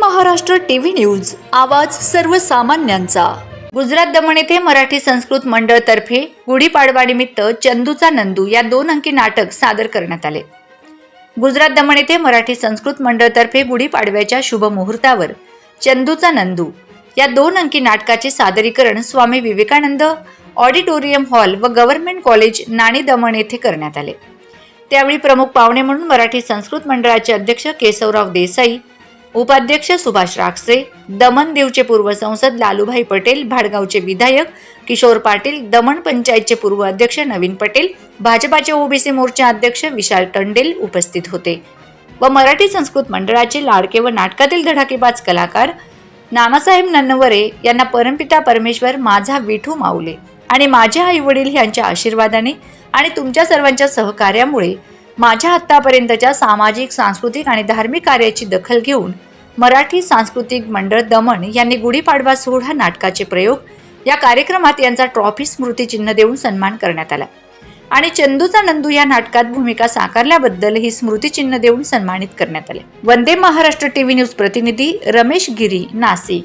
Maharashtra TV news आवाज सर्वसामान्यांचा. गुजरात दमण येथे मराठी संस्कृत मंडळतर्फे गुढीपाडवानिमित्त चंदूचा नंदू या दोन अंकी नाटक सादर करण्यात आले. गुजरात दमण येथे मराठी संस्कृत मंडळतर्फे गुढीपाडव्याच्या शुभ मुहूर्तावर चंदूचा नंदू या दोन अंकी नाटकाचे सादरीकरण स्वामी विवेकानंद ऑडिटोरियम हॉल व गव्हर्नमेंट कॉलेज नाणी दमण येथे करण्यात आले. त्यावेळी प्रमुख पाहुणे म्हणून मराठी संस्कृत मंडळाचे अध्यक्ष केशवराव देसाई उपाध्यक्ष सुभाष राक्षे दमन देवचे पूर्व संसद लालूभाई पटेल भाडगावचे विधायक किशोर पाटील दमण पंचायतचे पूर्व अध्यक्ष नवीन पटेल भाजपाचे ओबीसी मोर्चा अध्यक्ष विशाल टंडेल उपस्थित होते. व मराठी संस्कृत मंडळाचे लाडके व नाटकातील धडाकेबाज कलाकार नानासाहेब नन्नवरे यांना परमपिता परमेश्वर माझा विठू माऊले आणि माझे आई वडील यांच्या आशीर्वादाने आणि तुमच्या सर्वांच्या सहकार्यामुळे माझ्या आत्तापर्यंतच्या सामाजिक सांस्कृतिक आणि धार्मिक कार्याची दखल घेऊन मराठी सांस्कृतिक मंडळ दमण यांनी गुढीपाडवा सोहळा नाटकाचे प्रयोग या कार्यक्रमात यांचा ट्रॉफी स्मृतिचिन्ह देऊन सन्मान करण्यात आला. आणि चंदूचा नंदू या नाटकात भूमिका साकारल्याबद्दल ही स्मृतिचिन्ह देऊन सन्मानित करण्यात आले. वंदे महाराष्ट्र टीव्ही न्यूज प्रतिनिधी रमेश गिरी नाशिक.